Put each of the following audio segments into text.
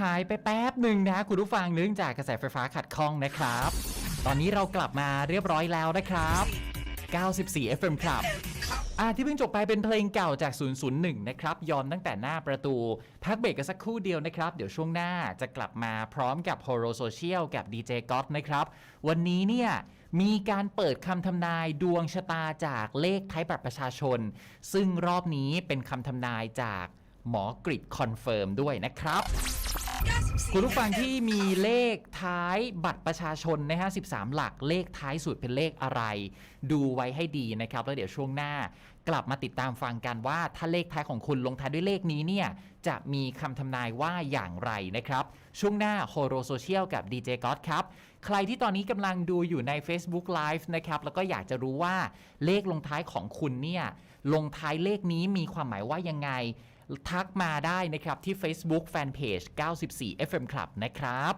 หายไปแป๊บหนึ่งนะคุณผู้ฟังเนื่องจากกระแสไฟฟ้าขัดข้องนะครับ ตอนนี้เรากลับมาเรียบร้อยแล้วนะครับ 94 FM ครับอ่าที่เพิ่งจบไปเป็นเพลงเก่าจาก 001 นะครับ ยอมตั้งแต่หน้าประตู พักเบรกกันสักครู่เดียวนะครับ เดี๋ยวช่วงหน้าจะกลับมาพร้อมกับ Horo Social กับ DJ g o t นะครับ วันนี้เนี่ยมีการเปิดคำทำนายดวงชะตาจากเลขท้ายบัตรประชาชน ซึ่งรอบนี้เป็นคำทำนายจากหมอกริดคอนเฟิร์มด้วยนะครับ คุณผู้ฟังที่มีเลขท้ายบัตรประชาชนนะฮะ 13 หลักเลขท้ายสุดเป็นเลขอะไร ดูไว้ให้ดีนะครับ แล้วเดี๋ยวช่วงหน้ากลับมาติดตามฟังกันว่าถ้าเลขท้ายของคุณลงท้ายด้วยเลขนี้เนี่ยจะมีคำทำนายว่าอย่างไรนะครับ ช่วงหน้าโฮโรโซเชียลกับ DJ g o d ครับ ใครที่ตอนนี้กำลังดูอยู่ใน Facebook Live นะครับ แล้วก็อยากจะรู้ว่าเลขลงท้ายของคุณเนี่ยลงท้ายเลขนี้มีความหมายว่ายังไง ทักมาได้นะครับที่ Facebook Fanpage 94 FM Club นะครับ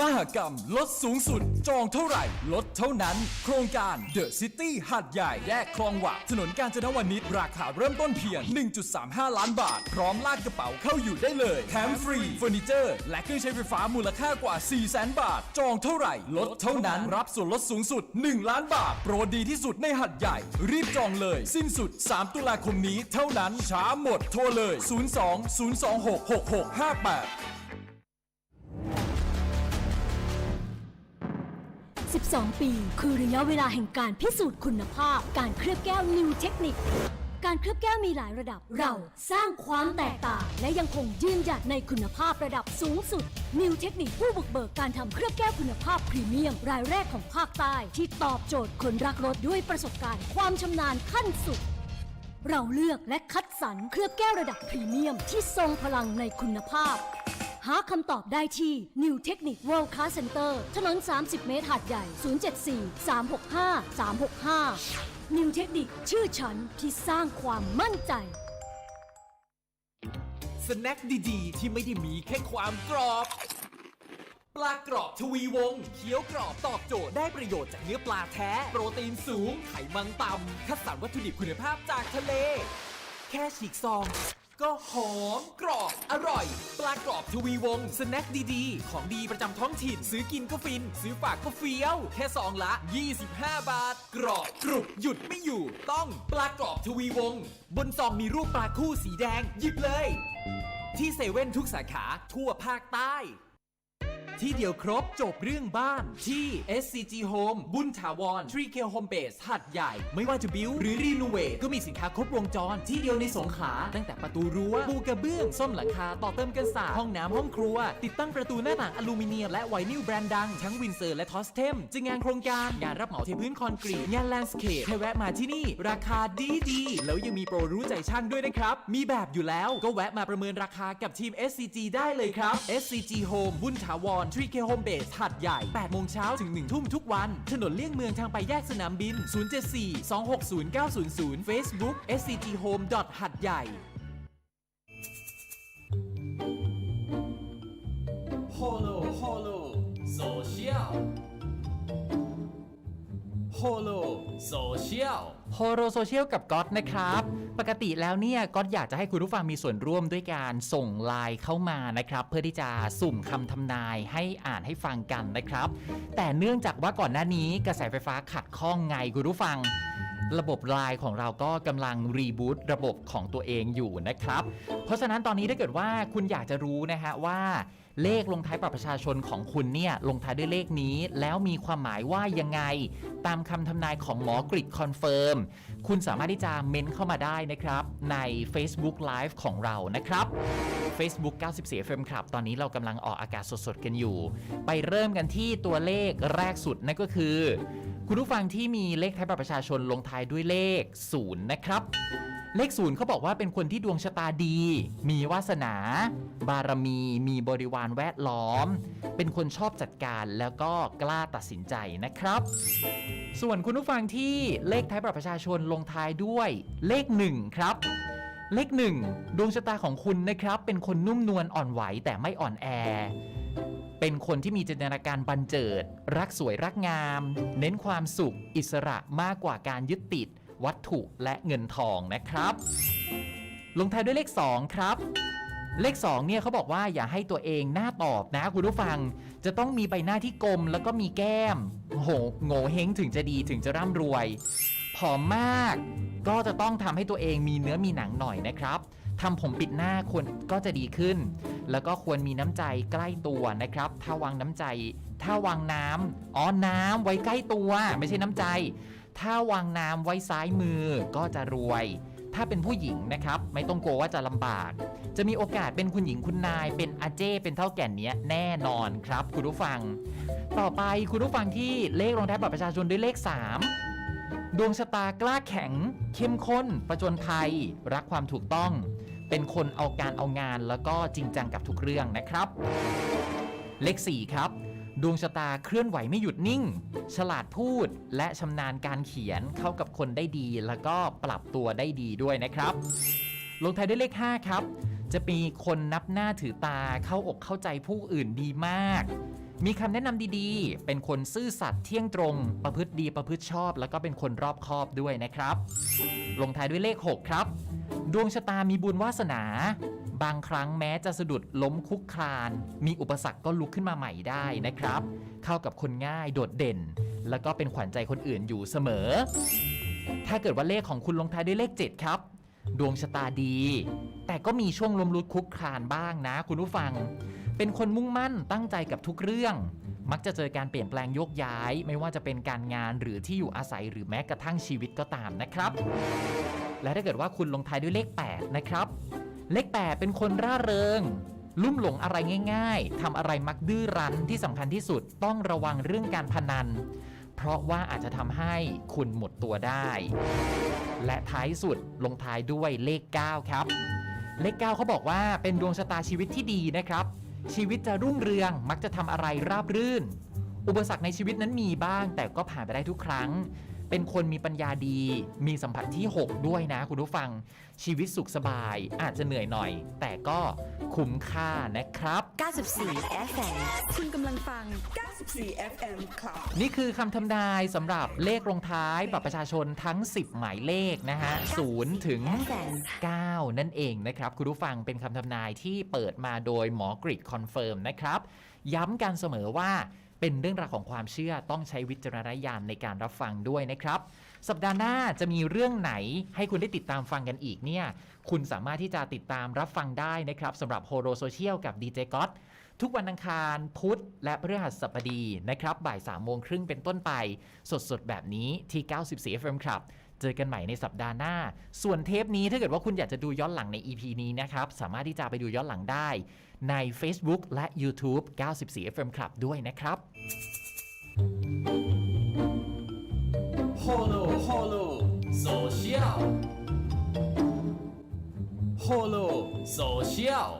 มหกรรมลดสูงสุด จองเท่าไหร่ ลดเท่านั้น โครงการ The City หัดใหญ่ แยกคลองหวะถนนกาญจนวนิชราคาเริ่มต้นเพียง 1.35 ล้านบาท พร้อมลากกระเป๋าเข้าอยู่ได้เลยแถมฟรีเฟอร์นิเจอร์ และเครื่องใช้ไฟฟ้ามูลค่ากว่า 400,000บาท จองเท่าไหร่ ลดเท่านั้น รับส่วนลดสูงสุด 1 ล้านบาท โปรดีที่สุดในหัดใหญ่ รีบจองเลย สิ้นสุด 3 ตุลาคมนี้เท่านั้นช้าหมดโทรเลย 02 026 6658 12 ปี คือระยะเวลาแห่งการพิสูจน์คุณภาพ การเคลือบแก้ว New Technic การเคลือบแก้วมีหลายระดับ เราสร้างความแตกต่าง และยังคงยืนหยัดในคุณภาพระดับสูงสุด New Technic ผู้บุกเบิกการทำเคลือบแก้วคุณภาพพรีเมียม รายแรกของภาคใต้ ที่ตอบโจทย์คนรักรถด้วยประสบการณ์ความชำนาญขั้นสุด เราเลือกและคัดสรรเคลือบแก้วระดับพรีเมียมที่ทรงพลังในคุณภาพ หาคำตอบได้ที่ New Technic World Class Center ถนน 30 เมตรหาดใหญ่ 074 365 365 New Technic ชื่อฉันที่สร้างความมั่นใจ สแน็คดีๆ ที่ไม่ได้มีแค่ความกรอบ ปลากรอบทวีวงศ์เคี้ยวกรอบตอบโจทย์ได้ประโยชน์จากเนื้อปลาแท้ โปรตีนสูง ไขมันต่ำคัดสรรวัตถุดิบคุณภาพจากทะเล แค่ฉีกซอง ก็หอมกรอบอร่อย ปลากรอบทวีวงสแน็คดีๆ ของดีประจำท้องถิ่น ซื้อกินก็ฟิน ซื้อฝากก็เฟี้ยว แค่ซองละ 25 บาท กรอบกรุบหยุดไม่อยู่ ต้องปลากรอบทวีวง บนซองมีรูปปลาคู่สีแดง หยิบเลย ที่เซเว่นทุกสาขาทั่วภาคใต้ ที่เดียวครบจบเรื่องบ้านที่ SCG Home บุญถาวร 3K Home Base หัดใหญ่ ไม่ว่าจะบิวหรือรีโนเวทก็มีสินค้าครบวงจร ที่เดียวในสงขลาตั้งแต่ประตูรั้วปูกระเบื้อง ซ่อมหลังคา ต่อเติมกันศาสตร์ห้องน้ำห้องครัว ติดตั้งประตูหน้าต่างอลูมิเนียมและไวนิลแบรนด์ดัง ทั้งวินเซอร์และทอสเทมจะงานโครงการ งานรับเหมาเทพื้นคอนกรีต งานแลนด์สเคปให้แวะมาที่นี่ ราคาดีดีแล้วยังมีโปรรู้ใจช่างด้วยนะครับ มีแบบอยู่แล้วก็แวะมาประเมินราคากับทีม SCG ได้เลยครับ SCG Home บุญถาวร 3K Home Base หัดใหญ่ 8 โมงเช้าถึง 1 ทุ่มทุกวัน ถนนเลี่ยงเมืองทางไปแยกสนามบิน 074 260 900 Facebook SCG Home หัดใหญ่ Holo Holo Social Holo Social โฮโรโซเชียล ฮโรโซเชียลกับก๊อตนะครับ ปกติแล้วเนี่ยก๊อตอยากจะให้คุณผู้ฟังมีส่วนร่วมด้วยการส่งไลน์เข้ามานะครับ เพื่อที่จะสุ่มคำทำนายให้อ่านให้ฟังกันนะครับ แต่เนื่องจากว่าก่อนหน้านี้กระแสไฟฟ้าขัดข้องไงคุณผู้ฟัง ระบบไลน์ของเราก็กำลังรีบูตระบบของตัวเองอยู่นะครับ เพราะฉะนั้นตอนนี้ถ้าเกิดว่าคุณอยากจะรู้นะฮะว่าเลขลงท้ายบัตรประชาชนของคุณเนี่ยลงท้ายด้วยเลขนี้ แล้วมีความหมายว่ายังไง ตามคำทำนายของหมอกริดคอนเฟิร์มคุณสามารถที่จะเม้นเข้ามาได้นะครับ ใน Facebook Live ของเรานะครับ Facebook 94 FM ครับ ตอนนี้เรากำลังออกอากาศสดๆกันอยู่ ไปเริ่มกันที่ตัวเลขแรกสุดนั่นก็คือ คุณผู้ฟังที่มีเลขท้ายบัตรประชาชนลงท้ายด้วยเลข0นะครับ เลขศูนย์เขาบอกว่าเป็นคนที่ดวงชะตาดี มีวาสนา บารมี มีบริวารแวดล้อม เป็นคนชอบจัดการแล้วก็กล้าตัดสินใจนะครับ ส่วนคุณผู้ฟังที่เลขท้ายบัตรประชาชนลงท้ายด้วยเลข1ครับเลข1ดวงชะตาของคุณนะครับ เป็นคนนุ่มนวลอ่อนไหวแต่ไม่อ่อนแอ เป็นคนที่มีจินตนาการบันเจิด รักสวยรักงาม เน้นความสุข อิสระมากกว่าการยึดติด วัตถุและเงินทองนะครับ ลงท้ายด้วยเลข 2 ครับ เลข 2 เนี่ยเขาบอกว่าอย่าให้ตัวเองหน้าตอบนะคุณผู้ฟัง จะต้องมีใบหน้าที่กลมแล้วก็มีแก้มโหโง่เฮงถึงจะดีถึงจะร่ำรวยผอมมาก ก็จะต้องทำให้ตัวเองมีเนื้อมีหนังหน่อยนะครับทำผมปิดหน้าควรก็จะดีขึ้น แล้วก็ควรมีน้ำใจใกล้ตัวนะครับ ถ้าวางน้ำใจ ถ้าวางน้ำอ๋อน้ำไว้ใกล้ตัว ไม่ใช่น้ำใจ ถ้าวางน้ำไว้ซ้ายมือก็จะรวย ถ้าเป็นผู้หญิงนะครับ ไม่ต้องกลัวว่าจะลำบาก จะมีโอกาสเป็นคุณหญิงคุณนาย เป็นอาเจ้เป็นเท่าแก่นเนี้ยแน่นอนครับ คุณผู้ฟัง ต่อไปคุณผู้ฟังที่เลขรองท้ายบัตรประชาชนด้วยเลข 3ดวงชะตากล้าแข็ง เข้มข้น ประจนภัย รักความถูกต้อง เป็นคนเอาการเอางานแล้วก็จริงจังกับทุกเรื่องนะครับ เลข 4 ครับ ดวงชะตาเคลื่อนไหวไม่หยุดนิ่ง ฉลาดพูดและชำนาญการเขียนเข้ากับคนได้ดี แล้วก็ปรับตัวได้ดีด้วยนะครับ ลงท้ายด้วยเลข 5 ครับ จะมีคนนับหน้าถือตาเข้าอกเข้าใจผู้อื่นดีมาก มีคำแนะนำดีๆ เป็นคนซื่อสัตย์เที่ยงตรง ประพฤติดีประพฤติชอบ แล้วก็เป็นคนรอบคอบด้วยนะครับ ลงท้ายด้วยเลข 6 ครับ ดวงชะตามีบุญวาสนา บางครั้งแม้จะสะดุดล้มคุกคลาน มีอุปสรรคก็ลุกขึ้นมาใหม่ได้นะครับ เข้ากับคนง่ายโดดเด่น แล้วก็เป็นขวัญใจคนอื่นอยู่เสมอ ถ้าเกิดว่าเลขของคุณลงท้ายด้วยเลข 7 ครับ ดวงชะตาดี แต่ก็มีช่วงลมลุกคุกคลานบ้างนะ คุณผู้ฟัง เป็นคนมุ่งมั่นตั้งใจกับทุกเรื่อง มักจะเจอการเปลี่ยนแปลงโยกย้าย ไม่ว่าจะเป็นการงานหรือที่อยู่อาศัยหรือแม้กระทั่งชีวิตก็ตามนะครับ และถ้าเกิดว่าคุณลงท้ายด้วยเลข 8 นะครับ เลข 8 เป็นคนร่าเริง ลุ่มหลงอะไรง่าย ๆทำอะไรมักดื้อรั้นที่สำคัญที่สุดต้องระวังเรื่องการพนัน เพราะว่าอาจจะทำให้คุณหมดตัวได้ และท้ายสุดลงท้ายด้วยเลข 9 ครับเลข9เขาบอกว่าเป็นดวงชะตาชีวิตที่ดีนะครับ ชีวิตจะรุ่งเรืองมักจะทำอะไรราบรื่น อุปสรรคในชีวิตนั้นมีบ้าง แต่ก็ผ่านไปได้ทุกครั้ง เป็นคนมีปัญญาดี มีสัมผัสที่ 6 ด้วยนะคุณผู้ฟัง ชีวิตสุขสบาย อาจจะเหนื่อยหน่อย แต่ก็คุ้มค่านะครับ 94 FM คุณกำลังฟัง 94 FM ครับนี่คือคำทำนายสำหรับเลขลงท้ายบัตรประชาชนทั้ง 10 หมายเลขนะฮะ0ถึง FM 9นั่นเองนะครับ คุณผู้ฟังเป็นคำทำนายที่เปิดมาโดยหมอกริดคอนเฟิร์มนะครับ ย้ำกันเสมอว่า เป็นเรื่องราวของความเชื่อต้องใช้วิจารณญาณในการรับฟังด้วยนะครับ สัปดาห์หน้าจะมีเรื่องไหนให้คุณได้ติดตามฟังกันอีกเนี่ย คุณสามารถที่จะติดตามรับฟังได้นะครับสำหรับโฮโ o โซเชียลกับดีเจก๊อตทุกวันอังคารพุธและพฤหัสบดีนะครับบ่าย3ามโมงครึ่งเป็นต้นไป สดๆ แบบนี้ที่ 94 FM ครับ เจอกันใหม่ในสัปดาห์หน้า ส่วนเทปนี้ถ้าเกิดว่าคุณอยากจะดูย้อนหลังใน EP นี้นะครับ สามารถที่จะไปดูย้อนหลังได้ ใน Facebook และ YouTube 94 FM ครับด้วยนะครับ Holo Holo Social Holo Social